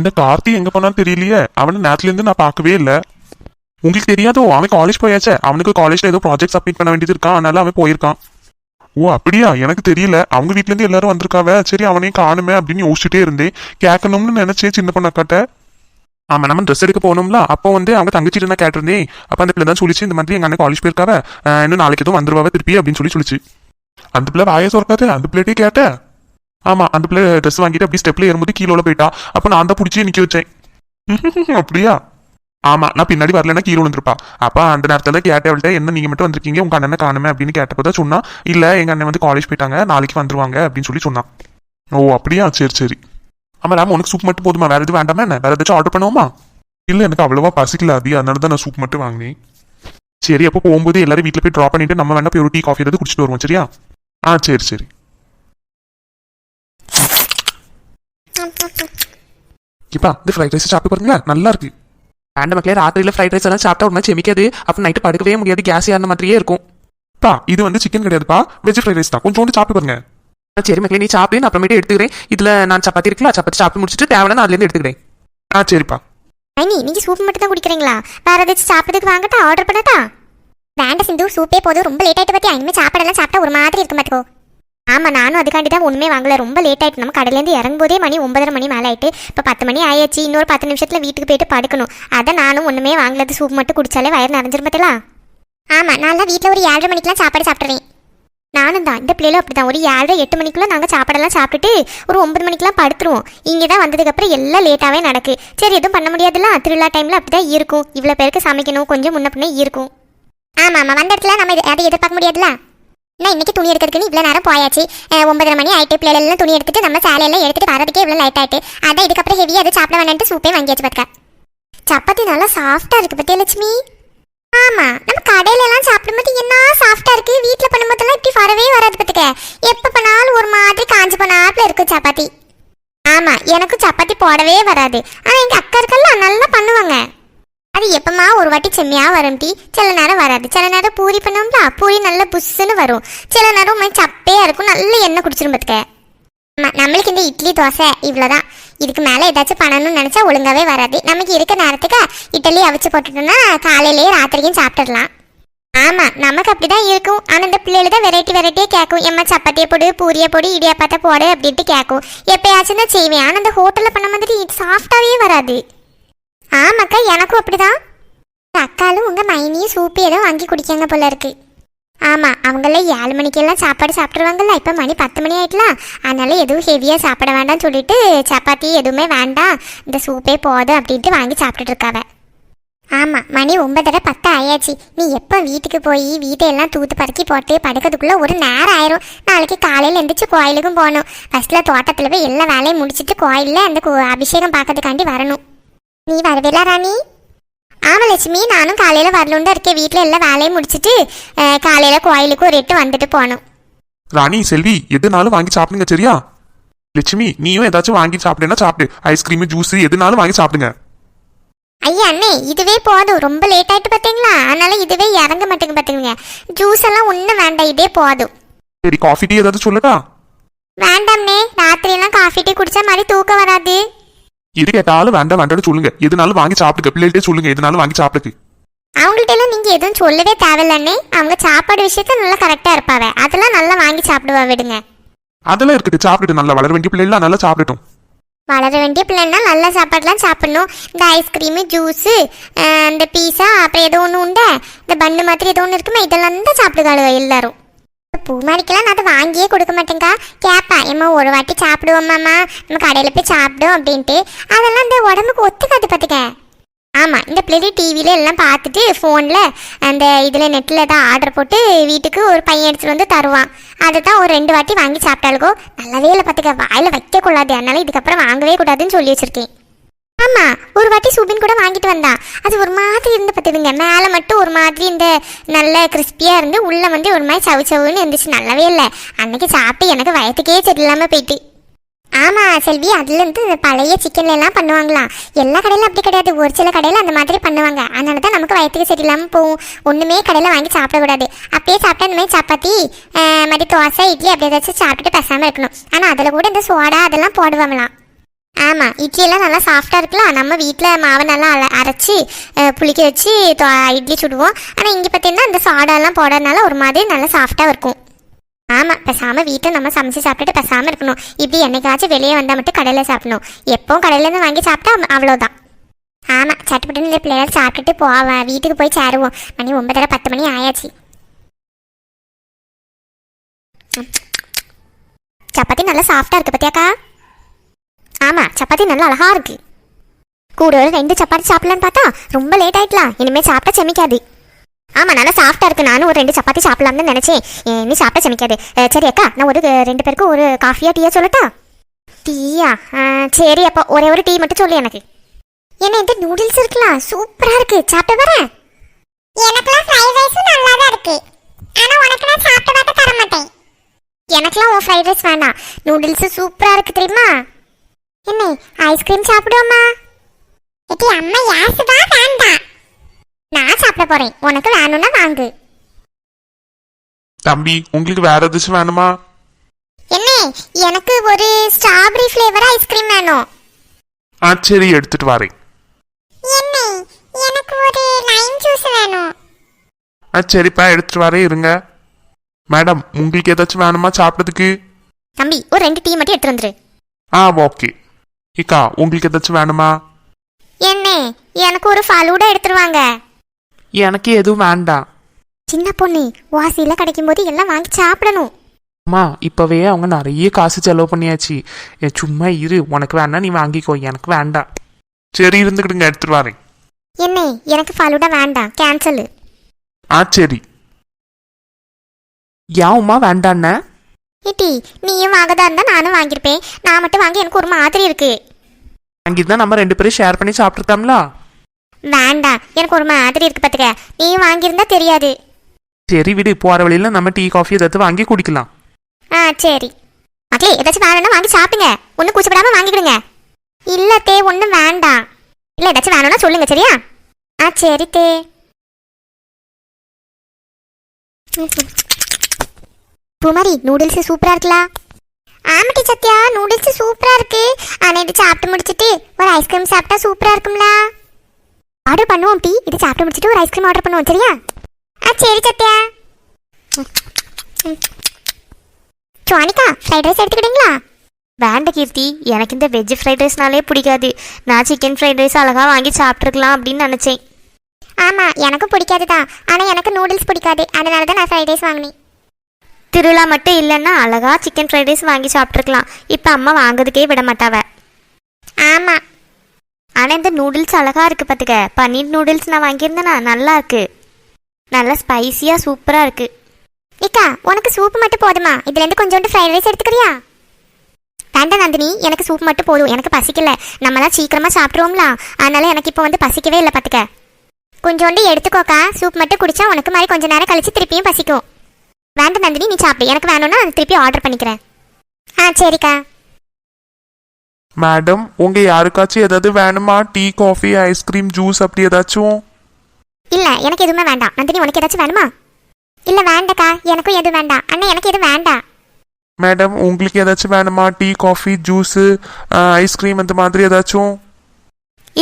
இந்த கார்த்தி எங்க போனான்னு தெரியலையே. அவனை நேரத்துல இருந்து நான் பார்க்கவே இல்ல. உங்களுக்கு தெரியாதோ அவன் காலேஜ் போயாச்சே. அவனுக்கு காலேஜ்ல ஏதோ ப்ராஜெக்ட் சப்மிட் பண்ண வேண்டியது இருக்கான். அதனால அவன் போயிருக்கான். ஓ அப்படியா? எனக்கு தெரியல. அவங்க வீட்ல இருந்து எல்லாரும் வந்திருக்காவ? சரி அவனையும் காணுமே அப்படின்னு யோசிச்சுட்டே இருந்தேன். கேட்கணும்னு நினைச்சே சின்ன பொண்ணாக்காட்ட ஆமா நம்ம ட்ரெஸ் எடுக்க போனோம்ல அப்போ வந்து அவங்க தங்கச்சிட்டு நான் கேட்டிருந்தேன். அப்ப அந்த பிள்ளை தான் சொல்லிச்சு இந்த மாதிரி எங்க அண்ணன் காலேஜ் போயிருக்காவ? இன்னும் நாளைக்கு எதுவும் வந்துருவாவ திருப்பி அப்படின்னு சொல்லி சொல்லிச்சு. அந்த பிள்ளை வாயை சொர்க்காது அந்த பிள்ளைகிட்டே கேட்டேன் ஆமா அந்த பிள்ளை ட்ரெஸ் வாங்கிட்டு அப்படி ஸ்டெப்ல ஏறும்போது கீழே போயிட்டா. அப்ப நான் தான் பிடிச்சி நிக்க வச்சேன். அப்படியா? ஆமா நான் பின்னாடி வரலன்னா கீழே விழுந்திருப்பா. அப்ப அந்த நேரத்துல கேட்டேன் அவள்கிட்ட என்ன நீங்க மட்டும் வந்திருக்கீங்க? உங்க அண்ணனை காணுமே அப்படின்னு கேட்டப்போ தான் சொன்னா இல்ல எங்க அண்ணன் வந்து காலேஜ் போயிட்டாங்க. நாளைக்கு வந்துருவாங்க அப்படின்னு சொல்லி சொன்னான். ஓ அப்படியா? சரி சரி. ஆமா ராம் உனக்கு சூப் மட்டும் போதுமா? வேற எதுவும் வேண்டாமா என்ன? வேற ஏதாச்சும் ஆர்டர் பண்ணுவோமா? இல்ல எனக்கு அவ்வளவா பசிக்கல அது அதனால தான் நான் சூப் மட்டும் வாங்கினேன். சரி அப்போ போகும்போது எல்லாரும் வீட்டில் போய் ட்ராப் பண்ணிட்டு நம்ம வேணா போய் ஒரு டீ காஃபி ஏதாவது குடிச்சிட்டு வருவோம் சரியா? ஆ சரி சரி. இப்போ இந்த ஃப்ரைட் ரைஸ் சாப்பிட்டு பாருங்களேன் நல்லா இருக்கு ஆண்ட மக்களே ராத்திரியில் ஃப்ரைட் ரைஸ் எல்லாம் சாப்பிட்டா உடனே செமிக்காது. அப்போ நைட்டு படுக்கவே முடியாது கேஸ் ஏறின மாதிரியே இருக்கும். பா இது வந்து சிக்கன் கிடையாதுப்பா. வெஜ் ஃப்ரைட் ரைஸ் தான். கொஞ்சோண்டு சாப்பிட்டு பாருங்க. ஆ, சரி மக்களே நீ சாப்பிடு நான் அப்புறமேட்டு எடுத்துக்கிறேன். இதில் நான் சப்பாத்தி இருக்குல்ல சப்பாத்தி சாப்பிட்டு முடிச்சுட்டு தேவையான நான் அதுலேருந்து எடுத்துக்கிறேன். ஆ சரிப்பா. ஐனி நீங்க சூப் மட்டும் தான் குடிக்கிறீங்களா? வேற ஏதாச்சும் சாப்பிட்றதுக்கு வாங்கட்டா ஆர்டர் பண்ணட்டா? வேண்ட சிந்து சூப்பே போதும். ரொம்ப லேட் ஆயிட்டு பத்தி இனிமே சாப்பாடெல்லாம் சாப்பிட்டா ஒரு மாதிரி இருக்க மாட்டேக்கோ ஆமாம் நானும் அதுக்காண்டி தான் ஒன்றுமே வாங்கல. ரொம்ப லேட் ஆயிட்டு நம்ம கடையிலேருந்து இறங்கும்போதே மணி ஒன்பதரை மணி மேலே ஆகிட்டு இப்போ பத்து மணி ஆயாச்சு. இன்னொரு பத்து நிமிஷத்தில் வீட்டுக்கு போயிட்டு படுக்கணும். அதை நானும் ஒன்றுமே வாங்கலது. சூப் மட்டும் குடித்தாலே வயிறு நிறைஞ்சிரும் ஆமாம் ஆமா நான் வீட்டில் ஒரு ஏழரை மணிக்கெலாம் சாப்பாடு சாப்பிட்றேன் நானும் தான். இந்த பிள்ளைகளும் அப்படி தான் ஒரு ஏழரை எட்டு மணிக்குள்ளே நாங்கள் சாப்பாடெல்லாம் சாப்பிட்டுட்டு ஒரு ஒன்பது மணிக்கெல்லாம் படுத்துருவோம். இங்கே தான் வந்ததுக்கப்புறம் எல்லாம் லேட்டாகவே நடக்கு. சரி எதுவும் பண்ண முடியாதுல்ல? திருவிழா டைமில் அப்படி தான் இருக்கும். இவ்வளோ பேருக்கு சமைக்கணும். கொஞ்சம் முன்ன பின்னே இருக்கும். ஆமாம் ஆமாம் வந்த இடத்துல நம்ம அதை எதிர்பார்க்க முடியாதுல்ல? நான் இன்னைக்கு துணி எடுக்கிறதுக்குன்னு இவ்வளோ நேரம் போயாச்சு. ஒன்பதரை மணி ஆயிட்டு பிள்ளைகள் எல்லாம் துணி எடுத்துட்டு நம்ம சேலையெல்லாம் எடுத்துட்டு வரதுக்கே இவ்வளோ லைட் ஆயிட்டு. அதான் இதுக்கப்புறம் ஹெவியாக அது சாப்பிட வேண்டாம்ட்டு சூப்பே வாங்கியாச்சு பார்த்துக்க சப்பாத்தி நல்லா சாஃப்டாக இருக்கு பத்தியா லட்சுமி? ஆமா நம்ம கடையில எல்லாம் சாப்பிடும்போது என்ன சாஃப்டா இருக்கு? வீட்ல பண்ணும்போதெல்லாம் இப்படி வரவே வராது பத்துக்க. எப்ப பண்ணாலும் ஒரு மாதிரி காஞ்சி போனாப்புல இருக்கும் சப்பாத்தி. ஆமா எனக்கும் சப்பாத்தி போடவே வராது. ஆனா எங்க அக்கா இருக்கல்ல எப்பமா ஒரு வாட்டி செம்மையா வரும் டீ. சில நேரம் வராது. சில நேரம் பூரி பண்ணோம்ல பூரி நல்ல புஷ்ஷுன்னு வரும். சில நேரம் சப்பையாக சப்பையா இருக்கும். நல்ல எண்ணெய் குடிச்சிரும் பார்த்துக்க ஆமாம் நம்மளுக்கு இந்த இட்லி தோசை இவ்வளோதான் இதுக்கு மேலே ஏதாச்சும் பண்ணணும்னு நினச்சா ஒழுங்காகவே வராது. நமக்கு இருக்க நேரத்துக்கு இட்லி அவிச்சு போட்டுட்டோம்னா காலையிலேயே ராத்திரிக்கும் சாப்பிட்டுடலாம். ஆமாம் நமக்கு அப்படி தான் இருக்கும். ஆனால் இந்த பிள்ளைகள் தான் வெரைட்டி வெரைட்டியாக கேட்கும். எம்மா சப்பாத்தியை போடு பூரியை போடு இடியாப்பத்தை போடு அப்படின்ட்டு கேட்கும். எப்பயாச்சும் தான் செய்வேன். ஆனால் இந்த ஹோட்டலில் பண்ண மாதிரி சாஃப்டாகவே வராது. ஆமாக்கா எனக்கும் அப்படிதான். அக்காலும் உங்கள் மைனியும் சூப்பு ஏதோ வாங்கி குடிக்காங்க போல இருக்கு. ஆமாம் அவங்களே ஏழு மணிக்கெல்லாம் சாப்பாடு சாப்பிட்ருவாங்கல்ல இப்போ மணி பத்து மணி ஆயிட்டலாம் அதனால எதுவும் ஹெவியாக சாப்பிட வேண்டாம்னு சொல்லிட்டு சப்பாத்தி எதுவுமே வேண்டாம். இந்த சூப்பே போதும் அப்படின்ட்டு வாங்கி சாப்பிட்டுட்டு இருக்காவ. ஆமாம் மணி ஒன்பதரை பத்து ஆயாச்சு. நீ எப்போ வீட்டுக்கு போய் வீட்டையெல்லாம் தூத்து பறக்கி போட்டு படுக்கிறதுக்குள்ளே ஒரு நேரம் ஆயிரும். நாளைக்கு காலையில் எழுந்திரிச்சு கோயிலுக்கும் போகணும். ஃபர்ஸ்ட்டில் தோட்டத்தில் போய் எல்லா வேலையும் முடிச்சுட்டு கோயிலில் அந்த அபிஷேகம் பார்க்கறதுக்காண்டி வரணும். நீ வரவில்ல ராணி? ஆமா லட்சுமி. நானும் காலையில் தான் இருக்கேன். வீட்டில் எல்லா வேலையும் முடிச்சிட்டு காலையில் கோயிலுக்கு ஒரு எட்டு வந்துட்டு போகணும் ராணி செல்வி எதுனாலும் வாங்கி சாப்பிடுங்க சரியா? லட்சுமி நீயும் ஏதாச்சும் வாங்கி சாப்பிடுனா சாப்பிடு. ஐஸ்கிரீம் ஜூஸ் எதுனாலும் வாங்கி சாப்பிடுங்க. ஐயா அண்ணே இதுவே போதும். ரொம்ப லேட் ஆயிட்டு பார்த்தீங்களா அதனால இதுவே இறங்க மாட்டேங்க பார்த்துங்க ஜூஸ் எல்லாம் ஒன்றும் வேண்டாம். இதே போதும். சரி காஃபி டீ ஏதாவது சொல்லட்டா வேண்டாம்ண்ணே ராத்திரியெல்லாம் காஃபி டீ குடிச்சா மாதிரி தூக்கம் வராது. எது கேட்டாலும் வேண்டாம் வேண்டாம்னு சொல்லுங்க. எதுனாலும் வாங்கி சாப்பிடுங்க. பிள்ளைகிட்டே சொல்லுங்க எதுனாலும் வாங்கி சாப்பிடுங்க அவங்கள்ட்ட எல்லாம் நீங்கள் எதுவும் சொல்லவே தேவையில்லண்ணே. அவங்க சாப்பாடு விஷயத்த நல்லா கரெக்டாக இருப்பாவ. அதெல்லாம் நல்லா வாங்கி சாப்பிடுவா விடுங்க. அதெல்லாம் இருக்கட்டும் சாப்பிட்டுட்டு நல்லா வளர வேண்டிய பிள்ளைலாம் நல்லா சாப்பிடட்டும். வளர வேண்டிய பிள்ளைன்னா நல்ல சாப்பாடுலாம் சாப்பிடணும். இந்த ஐஸ்கிரீமு ஜூஸு இந்த பீஸா அப்புறம் ஏதோ ஒன்று உண்டா? இந்த பன்னு மாதிரி ஏதோ ஒன்று இருக்குமே இதெல்லாம் தான் சாப்பிடுகாளுவ எல்லாரும். பூமாரிக்கெல்லாம் நான் அதை வாங்கியே கொடுக்க மாட்டேங்க்கா கேட்பா ஏம்மா ஒரு வாட்டி சாப்பிடுவோம்மாம்மா நம்ம கடையில் போய் சாப்பிடும் அப்படின்ட்டு. அதெல்லாம் இந்த உடம்புக்கு ஒத்துக்காது பார்த்துக்க. ஆமாம் இந்த பிள்ளை டிவியில எல்லாம் பார்த்துட்டு ஃபோனில் அந்த இதில் நெட்டில் தான் ஆர்டர் போட்டு வீட்டுக்கு ஒரு பையன் எடுத்துகிட்டு வந்து தருவான். அதை தான் ஒரு ரெண்டு வாட்டி வாங்கி சாப்பிட்டாலுக்கோ நல்லாவே இல்லை பார்த்துக்க. வாயில் வைக்கக்கூடாது அதனால இதுக்கப்புறம் வாங்கவே கூடாதுன்னு சொல்லி வச்சிருக்கேன். ஆமாம் ஒரு வாட்டி சுபின் கூட வாங்கிட்டு வந்தான். அது ஒரு மாதிரி இருந்து பார்த்துதுங்க மேலே மட்டும் ஒரு மாதிரி இந்த நல்ல கிறிஸ்பியாக இருந்து உள்ளே வந்து ஒரு மாதிரி சவு சவுன்னு இருந்துச்சு. நல்லாவே இல்லை. அன்னைக்கு சாப்பிட்டு எனக்கு வயத்துக்கே சரியில்லாமல் போயிட்டு. ஆமாம் செல்வி அதுலேருந்து பழைய சிக்கன்ல எல்லாம் பண்ணுவாங்களாம். எல்லா கடையிலும் அப்படி கிடையாது. ஒரு சில கடையில் அந்த மாதிரி பண்ணுவாங்க. அதனால தான் நமக்கு வயத்துக்கு சரியில்லாமல் போகும். ஒன்றுமே கடையில் வாங்கி சாப்பிடக்கூடாது. அப்படியே சாப்பிட்டா இந்த மாதிரி சப்பாத்தி மாதிரி தோசை இட்லி அப்படி ஏதாச்சும் சாப்பிட்டுட்டு பேசாமல் இருக்கணும். ஆனால் அதில் கூட இந்த சோடா அதெல்லாம் போடுவாங்களாம். ஆமாம் இட்லியெல்லாம் நல்லா சாஃப்டாக இருக்கலாம் நம்ம வீட்டில் மாவை நல்லா அல- அரைச்சி புளிக்க வச்சு இட்லி சுடுவோம். ஆனால் இங்கே பார்த்தீங்கன்னா அந்த சாடாலாம் போடுறதுனால ஒரு மாதிரி நல்லா சாஃப்டாக இருக்கும். ஆமாம் பேசாமல் வீட்டில் நம்ம சமைச்சு சாப்பிட்டுட்டு பெசாமல் இருக்கணும். இப்படி என்னைக்காச்சும் வெளியே வந்தால் மட்டும் கடையில் சாப்பிடணும். எப்போவும் கடையிலேருந்து வாங்கி சாப்பிட்டா அவ்வளோதான் ஆமாம் ஆமா இந்த பிள்ளைகள் சாப்பிட்டுட்டு போவேன் வீட்டுக்கு போய் சேருவோம். மணி ஒன்பதரை பத்து மணி ஆயாச்சு. சப்பாத்தி நல்லா சாஃப்டாக இருக்குது பார்த்தியாக்கா ஆமாம் சப்பாத்தி நல்லா அழகாக இருக்கு. கூட ஒரு ரெண்டு சப்பாத்தி சாப்பிடலான்னு பார்த்தா ரொம்ப லேட் ஆயிட்டலாம் இனிமேல் சாப்பிட்டா செமிக்காது. ஆமாம் நல்லா சாஃப்ட்டாக இருக்கு. நானும் ஒரு ரெண்டு சப்பாத்தி சாப்பிடலாம்னு நினச்சேன். ஏ, நீ சாப்பிட்டா செமிக்காது. சரி அக்கா நான் ஒரு ரெண்டு பேருக்கும் ஒரு காஃபியா டீயா சொல்லட்டா? டீயா? சரி அப்போ ஒரே ஒரு டீ மட்டும் சொல்லு எனக்கு. என்ன இந்த நூடுல்ஸ் இருக்கலாம் சூப்பராக இருக்கு. சாப்பிட்டு வரேன் எனக்குலாம் ஃப்ரைட் ரைஸும் நல்லா தான் இருக்கு. ஆனால் உனக்கு நான் சாப்பிட்டு பார்த்து தர மாட்டேன் எனக்குலாம் உன் ஃப்ரைட் ரைஸ் வேண்டாம் நூடுல்ஸ் சூப்பராக இருக்கு தெரியுமா? என்ன ஐஸ்கிரீம் சாப்பிடுவோமா? ஏட்டி அம்மா யாசுதா வேண்டாம் நான் சாப்பிட போறேன். உனக்கு வேணும்னா வாங்கு. தம்பி உங்களுக்கு வேற ஏதாச்சும் வேணுமா? என்ன எனக்கு ஒரு ஸ்ட்ராபெரி ஃப்ளேவர் ஐஸ்கிரீம் வேணும். ஆ சரி எடுத்துட்டு வரேன். என்ன எனக்கு ஒரு லைம் ஜூஸ் வேணும். ஆ சரிப்பா எடுத்துட்டு வரேன் இருங்க. மேடம் உங்களுக்கு ஏதாச்சும் வேணுமா சாப்பிட்றதுக்கு? தம்பி ஒரு ரெண்டு டீ மட்டும் எடுத்து வந்துரு. ஆ ஓகே. இக்கா உங்களுக்கு ஏதாச்சும் வேணுமா? என்ன எனக்கு ஒரு ஃபலூடா எடுத்துருவாங்க எனக்கு எதுவும் வேண்டாம் சின்ன பொண்ணு வாசியில கிடைக்கும் போது எல்லாம் வாங்கி சாப்பிடணும். அம்மா இப்போவே அவங்க நிறைய காசு செலவு பண்ணியாச்சு. ஏ, சும்மா இரு உனக்கு வேணா நீ வாங்கிக்கோ எனக்கு வேண்டாம். சரி இருந்துக்கிடுங்க எடுத்துட்டு வரேன். என்ன எனக்கு ஃபலூடா வேண்டாம் கேன்சல் ஆ சரி. ஏன் உமா வேண்டாண்ண? இட்டி நீயும் வாங்கதா இருந்தா நானும் வாங்கியிருப்பேன். நான் மட்டும் வாங்கி எனக்கு ஒரு மாதிரி இருக்கு. வாங்கியிருந்தா நம்ம ரெண்டு பேரும் ஷேர் பண்ணி சாப்பிட்ருக்கோம்ல வேண்டாம் எனக்கு ஒரு மாதிரி இருக்கு பாத்துக்க. நீயும் வாங்கியிருந்தா தெரியாது. சரி விடு போகிற வழியில் நம்ம டீ காஃபி ஏதாவது வாங்கி குடிக்கலாம். ஆ சரி. மக்களே ஏதாச்சும் வேணும்னா வாங்கி சாப்பிடுங்க. ஒன்றும் கூச்சப்படாம வாங்கிக்கிடுங்க. இல்ல தே ஒன்றும் வேண்டாம். இல்லை ஏதாச்சும் வேணும்னா சொல்லுங்க சரியா? ஆ சரி தே. பூமாரி நூடுல்ஸ் சூப்பரா இருக்குல்ல ஆமாட்டி சத்யா நூடுல்ஸ் சூப்பரா இருக்கு. ஆனா இது சாப்பிட்டு முடிச்சிட்டு ஒரு ஐஸ்கிரீம் சாப்பிட்டா சூப்பரா இருக்கும்ல? ஆர்டர் பண்ணுவோம் டீ இது சாப்பிட்டு முடிச்சிட்டு ஒரு ஐஸ்கிரீம் ஆர்டர் பண்ணுவோம் சரியா? ஆ சரி சத்யா. சுவானிகா ஃப்ரைட் ரைஸ் எடுத்துக்கிட்டீங்களா? வேண்ட கீர்த்தி எனக்கு இந்த வெஜ் ஃப்ரைட் ரைஸ்னாலே பிடிக்காது. நான் சிக்கன் ஃப்ரைட் ரைஸ் அழகா வாங்கி சாப்பிட்ருக்கலாம் அப்படின்னு நினச்சேன். ஆமா எனக்கும் பிடிக்காது தான் ஆனா எனக்கு நூடுல்ஸ் பிடிக்காது. அதனால தான் நான் ஃப்ரைட் ரைஸ் வாங்கினேன். திருவிழா மட்டும் இல்லைன்னா அழகா சிக்கன் ஃப்ரைட் ரைஸ் வாங்கி சாப்பிட்ருக்கலாம் இப்போ அம்மா வாங்குறதுக்கே விட மாட்டாவ. ஆமா. ஆனால் இந்த நூடுல்ஸ் அழகா இருக்கு பார்த்துக்க பன்னீர் நூடுல்ஸ் நான் வாங்கியிருந்தேனா நல்லா இருக்கு. நல்லா ஸ்பைசியாக சூப்பராக இருக்கு. இக்கா உனக்கு சூப் மட்டும் போதுமா? இதுல இருந்து கொஞ்சோண்டு ஃப்ரைட் ரைஸ் எடுத்துக்கிறியா? வேண்டாம் நந்தினி எனக்கு சூப் மட்டும் போதும். எனக்கு பசிக்கல. நம்மலாம் சீக்கிரமா சாப்பிட்ருவோம்ல அதனால எனக்கு இப்போ வந்து பசிக்கவே இல்லை பார்த்துக்க கொஞ்சோண்டு எடுத்துக்கோக்கா. சூப் மட்டும் குடிச்சா உனக்கு மாதிரி கொஞ்ச நேரம் கழிச்சு திருப்பியும் பசிக்கும். வேண்டாம் நந்தினி நீ சாப்பிடு. எனக்கு வேணும்னா அது திருப்பி ஆர்டர் பண்ணிக்கிறேன். ஆ சரிக்கா. மேடம் உங்க யாருக்காச்சும் ஏதாவது வேணுமா? டீ காஃபி ஐஸ்கிரீம் ஜூஸ் அப்படி ஏதாச்சும்? இல்ல எனக்கு எதுவுமே வேண்டாம். நந்தினி உனக்கு ஏதாச்சும் வேணுமா? இல்ல வேண்டாக்கா. எனக்கும் எதுவும் வேண்டாம். அண்ணா எனக்கு எதுவும் வேண்டாம். மேடம் உங்களுக்கு ஏதாச்சும் வேணுமா? டீ காஃபி ஜூஸ் ஐஸ்கிரீம் அந்த மாதிரி ஏதாச்சும்?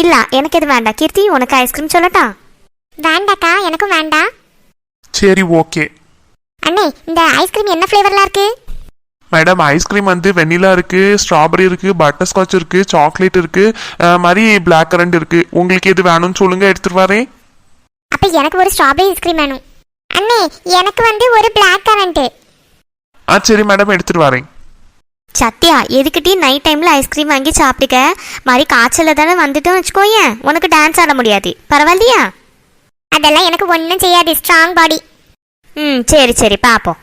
இல்லை எனக்கு எது வேண்டாம். கீர்த்தி உனக்கு ஐஸ்கிரீம் சொல்லட்டா? வேண்டாக்கா எனக்கும் வேண்டாம். சரி ஓகே அண்ணே இந்த ஐஸ்கிரீம் என்ன ஃப்ளேவர்லாம் இருக்கு? மேடம் ஐஸ்கிரீம் வந்து வெண்ணிலா இருக்கு ஸ்ட்ராபெரி இருக்கு பட்டர் ஸ்காட்ச் இருக்கு சாக்லேட் இருக்கு மாதிரி பிளாக் கரண்ட் இருக்கு. உங்களுக்கு எது வேணும்னு சொல்லுங்க எடுத்துட்டு வரேன். அப்ப எனக்கு ஒரு ஸ்ட்ராபெரி ஐஸ்கிரீம் வேணும். அண்ணே எனக்கு வந்து ஒரு பிளாக் கரண்ட் ஆ சரி மேடம் எடுத்துட்டு வரேன். சத்யா எதுக்கிட்டே நைட் டைமில் ஐஸ்கிரீம் வாங்கி சாப்பிட்டுக்க மாதிரி காய்ச்சலில் தானே வந்துட்டோம் வச்சுக்கோயேன். உனக்கு டான்ஸ் ஆட முடியாது. பரவாயில்லையா? அதெல்லாம் எனக்கு ஒன்றும் செய்யாது. ஸ்ட்ராங் பாடி ம் சரி சரி பார்ப்போம்